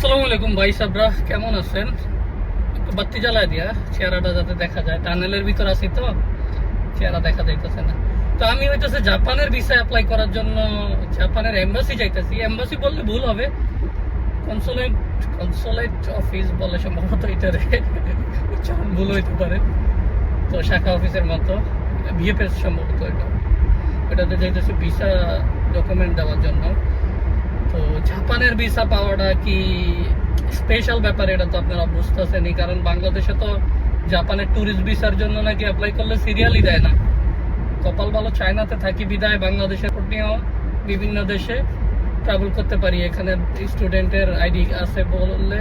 আসসালামু আলাইকুম ভাই সাবরা, কেমন আছেন? একটু বাতি জ্বালায় দিয়া, চেহারাটা যাতে দেখা যায়। টানেলের ভিতর আছি তো, চেহারা দেখা যাইতেছে না। তো আমি হইতেছে জাপানের ভিসা অ্যাপ্লাই করার জন্য জাপানের এম্বাসি যাইতেছি। এম্বাসি বললে ভুল হবে। কনসুলেট কনসুলেট অফিস বলে সম্ভবত এটারে। উচ্চারণ ভুল হইতে পারে। তো শাখা অফিসের মতো বিএফএস সম্ভবত এটা। এটাতে যাইতেছে ভিসা ডকুমেন্ট দেওয়ার জন্য। তো জাপানের ভিসা পাওয়াটা কি স্পেশাল ব্যাপার এটা তো আপনারা বুঝতেছেনই? কারণ বাংলাদেশে তো জাপানের ট্যুরিস্ট ভিসার জন্য নাকি অ্যাপ্লাই করলে সিরিয়ালই দেয় না। কপাল ভালো, চায়নাতে থাকি, বিদায় বাংলাদেশের নিয়েও বিভিন্ন দেশে ট্রাভেল করতে পারি। এখানে স্টুডেন্টের আইডি আছে বললে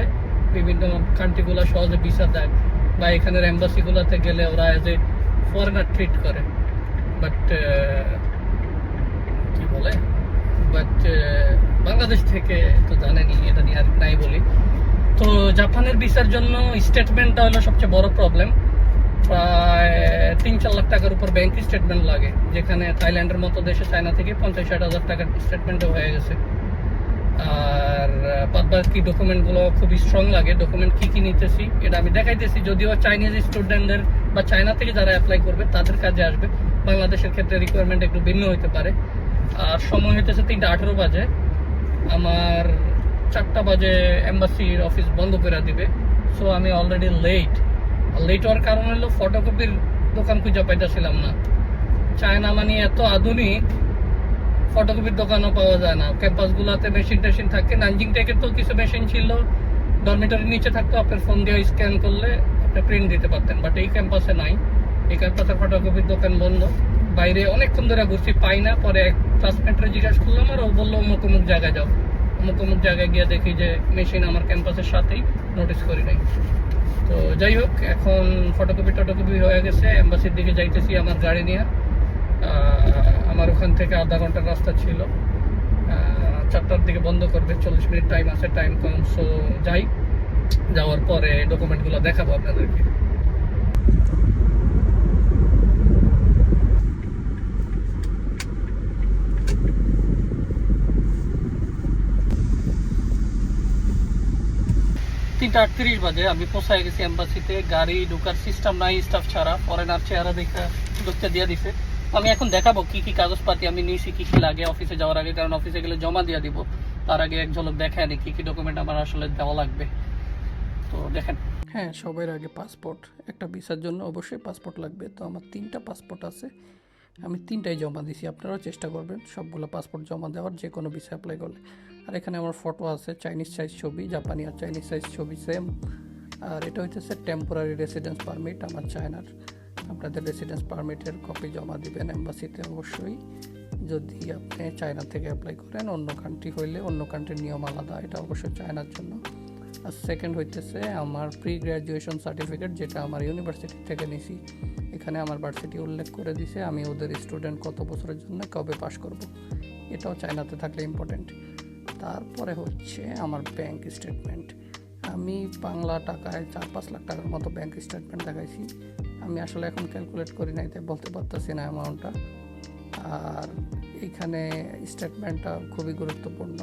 বিভিন্ন কান্ট্রিগুলো সহজে ভিসা দেয়। বা এখানের এম্বাসিগুলোতে গেলে ওরা এজ এ ফরেনার ট্রিট করে। বাট কি বলে বাট বাংলাদেশ থেকে তো জানেনি এটা নিয়ে আর নাই বলি। তো জাপানের ভিসার জন্য স্টেটমেন্টটা হলো সবচেয়ে বড় প্রবলেম প্রায় তিন চার লাখ টাকার উপর ব্যাংক স্টেটমেন্ট লাগে, যেখানে থাইল্যান্ডের মতো দেশে চায়না থেকে পঞ্চাশ ষাট হাজার টাকার স্টেটমেন্টও হয়ে গেছে। আর বাদ বাকি ডকুমেন্টগুলো খুবই স্ট্রং লাগে। ডকুমেন্ট কি কি নিতেছি, এটা আমি দেখাইতেছি। যদিও চাইনিজ স্টুডেন্টদের বা চায়না থেকে যারা অ্যাপ্লাই করবে, তাদের কাজে আসবে। বাংলাদেশের ক্ষেত্রে রিকোয়ারমেন্ট একটু ভিন্ন হতে পারে। আর সময় হইতেছে তিনটা আঠেরো বাজে। আমার চারটা বাজে এম্বাসির অফিস বন্ধ করে দিবে। সো আমি অলরেডি লেট লেট হওয়ার কারণ হলো ফটোকপির দোকান খুঁজে পাইতেছিলাম না। চায়না মানে এত আধুনিক ফটোকপির দোকানও পাওয়া যায় না। ক্যাম্পাস গুলাতে মেশিন টেশিন থাকে। নানজিং টেকের তো কিছু মেশিন ছিল। ডরমিটারির নিচে থাকতো, আপনার ফোন দিয়ে স্ক্যান করলে আপনি প্রিন্ট দিতে পারতেন। বাট এই ক্যাম্পাসে নাই। এই ক্যাম্পাসে ফটোকপির দোকান বন্ধ। বাইরে অনেকক্ষণ ধরে ঘুরছি, পাই না। পরে এক ক্লাসমেটরে জিজ্ঞাসা করলাম, আর ও বলল, অমুক অমুক জায়গায় যাও। অমুক অমুক জায়গায় গিয়ে দেখি যে মেশিন আমার ক্যাম্পাসের সাথেই নোটিস করি নাই। তো যাই হোক, এখন ফটোকপি টটোকপি হয়ে গেছে এম্বাসির দিকে যাইতেছি আমার গাড়ি নিয়ে। আমার ওখান থেকে আধা ঘণ্টার রাস্তা ছিল। চারটার দিকে বন্ধ করবে, চল্লিশ মিনিট টাইম আছে টাইম কম। সো যাই, যাওয়ার পরে ডকুমেন্টগুলো দেখাবো আপনাদেরকে। তিনটা আটত্রিশ বাজে, আমি পৌঁছায় গেছি এম্বাসিতে, গাড়ি ঢুকার সিস্টেম নাই স্টাফ ছাড়া ফরেনার চেহারা দেখা ঢুকতে দিয়ে দিছে। আমি এখন দেখাবো কি কি কাগজপাতি আমি নিয়েছি, কি কি লাগে অফিসে যাওয়ার আগে, কারণ অফিসে গেলে জমা দিয়ে দিব। তার আগে এক ঝলক দেখায় নি কি কি ডকুমেন্ট আমার আসলে দেওয়া লাগবে। তো দেখেন। হ্যাঁ সবার আগে পাসপোর্ট একটা ভিসার জন্য অবশ্যই পাসপোর্ট লাগবে। তো আমার তিনটা পাসপোর্ট আছে, আমি তিনটাই জমা দিছি, আপনারাও চেষ্টা করবেন সবগুলো পাসপোর্ট জমা দেওয়ার যে কোনো ভিসা অ্যাপ্লাই করলে। আর এখানে আমার ফটো আছে চাইনিজ সাইজ ছবি জাপানি আর চাইনিজ সাইজ ছবি সেম আর এটা হইতেছে টেম্পোরারি রেসিডেন্স পারমিট আমার চায়নার আপনাদের রেসিডেন্স পারমিটের কপি জমা দিবেন এম্বাসিতে অবশ্যই। যদি আপনি চায়না থেকে অ্যাপ্লাই করেন, অন্য কান্ট্রি হইলে অন্য কান্ট্রির নিয়ম আলাদা, এটা অবশ্যই চায়নার জন্য। আর সেকেন্ড হইতেছে আমার প্রি গ্র্যাজুয়েশন সার্টিফিকেট যেটা আমার ইউনিভার্সিটি থেকে নিছি। এখানে আমার ভার্সিটি উল্লেখ করে দিছে, আমি ওদের স্টুডেন্ট কত বছরের জন্য কবে পাস করব। এটাও চায়নাতে থাকলে ইম্পর্টেন্ট তারপরে হচ্ছে আমার ব্যাংক স্টেটমেন্ট আমি বাংলা টাকায় চার পাঁচ লাখ টাকার মতো ব্যাংক স্টেটমেন্ট দেখাইছি আমি আসলে এখন ক্যালকুলেট করি নাই, তাই বলতে পারতেছি না অ্যামাউন্টটা আর এখানে স্টেটমেন্টটা খুবই গুরুত্বপূর্ণ।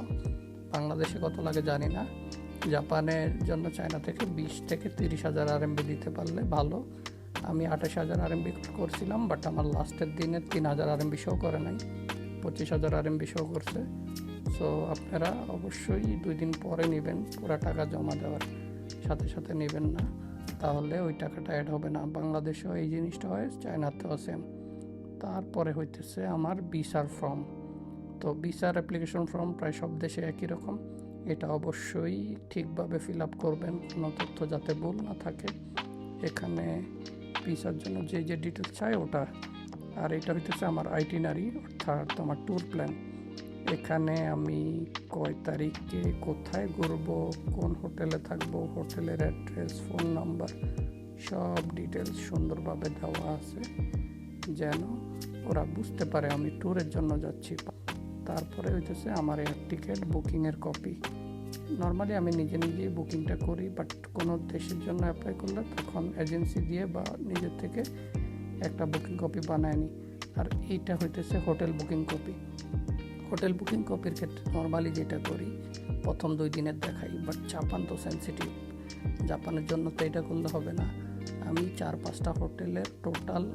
বাংলাদেশে কত লাগে জানি না। জাপানের জন্য চায়না থেকে বিশ থেকে তিরিশ হাজার আরএমবি দিতে পারলে ভালো। আমি আঠাশ হাজার আরএমবি করছিলাম বাট আমার লাস্টের দিনে তিন হাজার আরএমবি শো করে নাই। পঁচিশ হাজার আরএমবি শো করছে। সো আপনারা অবশ্যই দুই দিন পরে নেবেন। পুরো টাকা জমা দেওয়ার সাথে সাথে নেবেন না। তাহলে ওই টাকাটা অ্যাড হবে না। বাংলাদেশেও এই জিনিসটা হয়, চায়নাতেও সেম তারপরে হইতেছে আমার বিসার ফর্ম তো বিসার অ্যাপ্লিকেশন ফর্ম প্রায় সব দেশে একই রকম। এটা অবশ্যই ঠিকভাবে ফিল আপ করবেন। কোনো তথ্য যাতে ভুল না থাকে। এখানে ভিসার জন্য যে যে ডিটেলস চাই ওটা। আর এটা হইতেছে আমার আইটিনারি অর্থাৎ আমার ট্যুর প্ল্যান এখানে আমি কয় তারিখে কোথায় ঘুরবো, কোন হোটেলে থাকব, হোটেলের অ্যাড্রেস, ফোন নাম্বার, সব ডিটেলস সুন্দরভাবে দেওয়া আছে। যেন ওরা বুঝতে পারে আমি ট্যুরের জন্য যাচ্ছি। তারপরে হইতেছে আমার এয়ার টিকিট, বুকিংয়ের কপি। নর্মালি আমি নিজে নিজেই বুকিংটা করি, বাট কোনো দেশের জন্য অ্যাপ্লাই করলে তখন এজেন্সি দিয়ে বা নিজের থেকে একটা বুকিং কপি বানায় নিই আর এইটা হইতেছে hotel booking copy hotel booking কপির ক্ষেত্রে নর্মালি যেটা করি, প্রথম দুই দিনের দেখাই। বাট জাপান তো সেন্সিটিভ জাপানের জন্য তো এটা করলে হবে না। আমি চার পাঁচটা হোটেলের টোটাল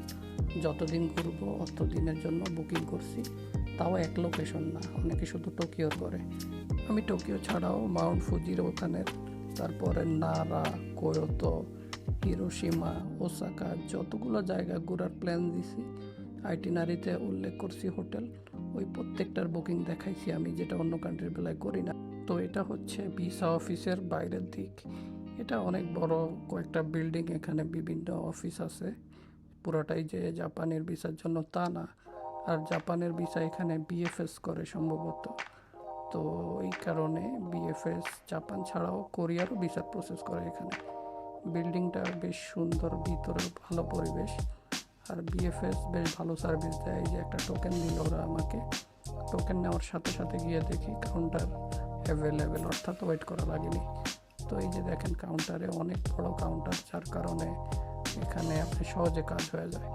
যতদিন ঘুরবো অত দিনের জন্য বুকিং করছি। তাও এক লোকেশন না। অনেকে শুধু টোকিওর করে। আমি টোকিও ছাড়াও মাউন্ট ফুজির ওখানের তারপরে নারা কোয়োতো হিরোশিমা ওসাকা যতগুলো জায়গা ঘোরার প্ল্যান দিছি আইটিনারিতে উল্লেখ করছি হোটেল। ওই প্রত্যেকটার বুকিং দেখাইছি আমি, যেটা অন্য কান্ট্রির বেলায় করি না। তো এটা হচ্ছে ভিসা অফিসের বাইরের দিক। এটা অনেক বড় কয়েকটা বিল্ডিং এখানে বিভিন্ন অফিস আছে। পুরোটাই যে জাপানের ভিসার জন্য তা না। আর জাপানের ভিসা এখানে বিএফএস করে সম্ভবত। তো এই কারণে বিএফএস জাপান ছাড়াও কোরিয়ারও ভিসার প্রসেস করে এখানে। বিল্ডিংটা বেশ সুন্দর ভিতরে ভালো পরিবেশ। আর বিএফএস বেশ ভালো সার্ভিস দেয় এই যে একটা টোকেন দিল ওরা আমাকে। টোকেন নেওয়ার সাথে সাথে গিয়ে দেখি কাউন্টার অ্যাভেলেবেল অর্থাৎ ওয়েট করা লাগেনি। তো এই যে দেখেন কাউন্টারে অনেক বড় কাউন্টার যার কারণে এখানে আপনি সহজে কাজ হয়ে যায়।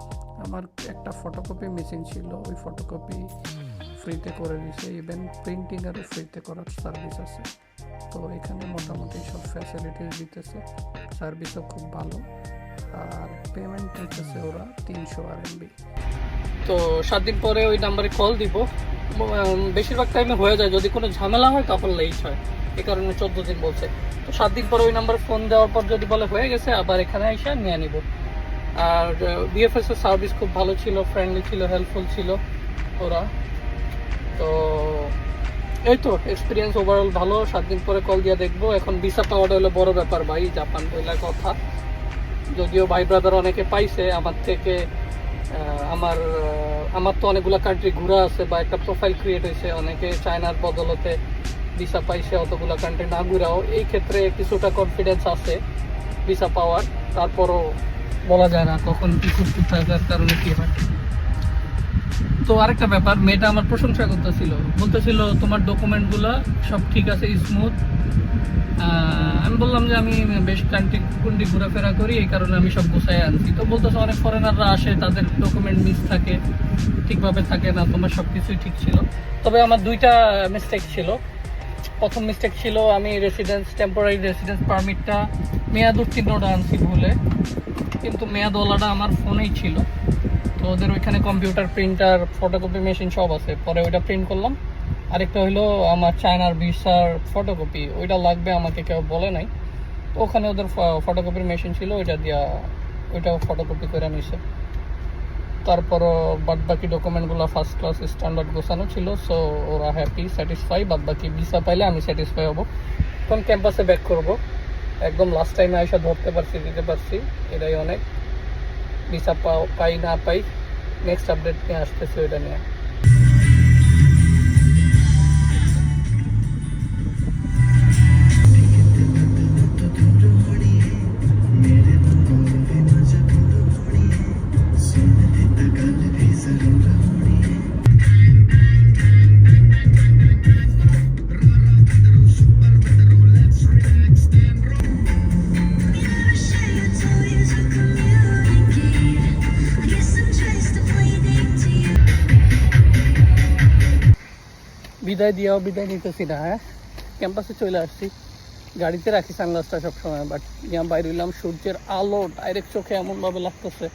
আমার একটা ফটোকপি মিসিং ছিল, ওই ফটোকপি ফ্রিতে করে দিছে ইভেন প্রিন্টিংয়েরও ফ্রিতে করার সার্ভিস আছে। তো এখানে মোটামুটি সব ফ্যাসিলিটিস দিতেছে। সার্ভিসও খুব ভালো। আর পেমেন্ট নিতেছে ওরা তিনশো আর এমবি তো সাত দিন পরে ওই নাম্বারে কল দিব। বেশিরভাগ টাইমে হয়ে যায়। যদি কোনো ঝামেলা হয়, তখন লেট হয়। এই কারণে চোদ্দ দিন বলছে। তো সাত দিন পরে ওই নাম্বারে ফোন দেওয়ার পর যদি বলে হয়ে গেছে, আবার এখানে এসে নিয়ে নিব। আর বিএফএস এর সার্ভিস খুব ভালো ছিল ফ্রেন্ডলি ছিল হেল্পফুল ছিল ওরা। তো এই তো এক্সপিরিয়েন্স ওভারঅল ভালো। সাত দিন পরে কল দিয়ে দেখব। এখন ভিসা পাওয়াটা হলো বড় ব্যাপার ভাই, জাপান বইলা কথা। যদিও ভাই ব্রাদার অনেকে পাইছে, আমার থেকে আমার আমার তো অনেকগুলো কান্ট্রি ঘোরা আছে বা একটা প্রোফাইল ক্রিয়েট হয়েছে, অনেকে চায়নার বদলতে ভিসা পাইছে, অতগুলো কান্ট্রি না ঘুরাও। এই ক্ষেত্রে কিছুটা কনফিডেন্স আছে ভিসা পাওয়ার, তারপরও বলা যায় না কখন কি করতে থাকার কারণে কি হয়। তো আরেকটা ব্যাপার, মেয়েটা আমার প্রশংসা করতেছিল। বলতেছিল, তোমার ডকুমেন্টগুলো সব ঠিক আছে স্মুথ আমি বললাম যে আমি বেশ কান্ট্রি কুন্ডি ঘোরাফেরা করি, এই কারণে আমি সব গোছায় আনছি। তো বলতেছে অনেক ফরেনাররা আসে, তাদের ডকুমেন্ট মিস থাকে, ঠিকভাবে থাকে না, তোমার সব কিছুই ঠিক ছিল। তবে আমার দুইটা মিস্টেক ছিল। প্রথম মিস্টেক ছিল আমি রেসিডেন্স টেম্পোরারি রেসিডেন্স পারমিটটা মেয়াদ উত্তীর্ণটা আনছি ভুলে। কিন্তু মেয়াদওয়ালাটা আমার ফোনেই ছিল। তো ওদের ওইখানে কম্পিউটার প্রিন্টার ফটোকপি মেশিন সব আছে। পরে ওইটা প্রিন্ট করলাম। আরেকটা হইল আমার চায়নার ভিসার ফটোকপি ওইটা লাগবে আমাকে কেউ বলে নাই। তো ওখানে ওদের ফটোকপির মেশিন ছিল, ওইটা দিয়া ওইটাও ফটোকপি করে নিছে। তারপরও বাদ বাকি ডকুমেন্টগুলো ফার্স্ট ক্লাস স্ট্যান্ডার্ড গোছানো ছিল সো ওরা হ্যাপি স্যাটিসফাই বাদ বাকি ভিসা পাইলে আমি স্যাটিসফাই হব। তখন ক্যাম্পাসে ব্যাক করব। একদম লাস্ট টাইমে আইসা ধরতে পারছি, দিতে পারছি, এটাই অনেক। ভিসা পাই না পাই নেক্সট আপডেট নিয়ে আসতেছি ওইটা নিয়ে। বিদায় দিয়েও বিদায় নিতেছি না হ্যাঁ? ক্যাম্পাসে চলে আসছি। গাড়িতে রাখি সানগ্লাসটা সবসময় বাট ইয়া বাইরে হইলাম সূর্যের আলো ডাইরেক্ট চোখে এমনভাবে লাগতেছে।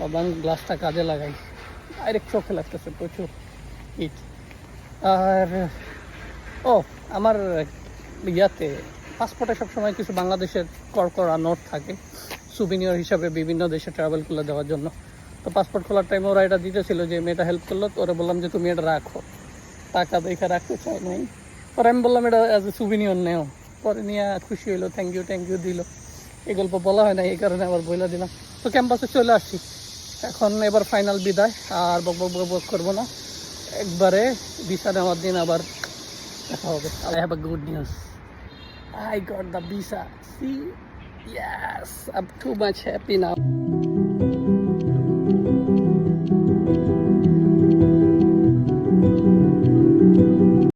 বাবা গ্লাসটা কাজে লাগাই। ডাইরেক্ট চোখে লাগতেছে প্রচুর হিট আর, ও, আমার ইয়াতে পাসপোর্টে সবসময় কিছু বাংলাদেশের করকরা নোট থাকে সুবিনিয়র হিসাবে বিভিন্ন দেশে ট্রাভেল করে দেওয়ার জন্য। তো পাসপোর্ট খোলার টাইমে ওরা এটা দিতেছিল যে, মেয়েটা হেল্প করল, তো ওরা বললাম যে, তুমি এটা রাখো। টাকা দেখে রাখতে চাই নাই। পরে আমি বললাম এটা অ্যাজ এ সুবিনিয়র নেও। পরে নিয়ে খুশি হইল থ্যাংক ইউ থ্যাংক ইউ দিল। এই গল্প বলা হয় না এই কারণে আবার বলে দিলাম। তো ক্যাম্পাসে চলে আসছি। এখন এবার ফাইনাল বিদায় আর বক বক বক বক করব না। একবারে ভিসা নেওয়ার দিন আবার দেখা হবে। I have a good news I got the visa see Yes, I'm too much happy now.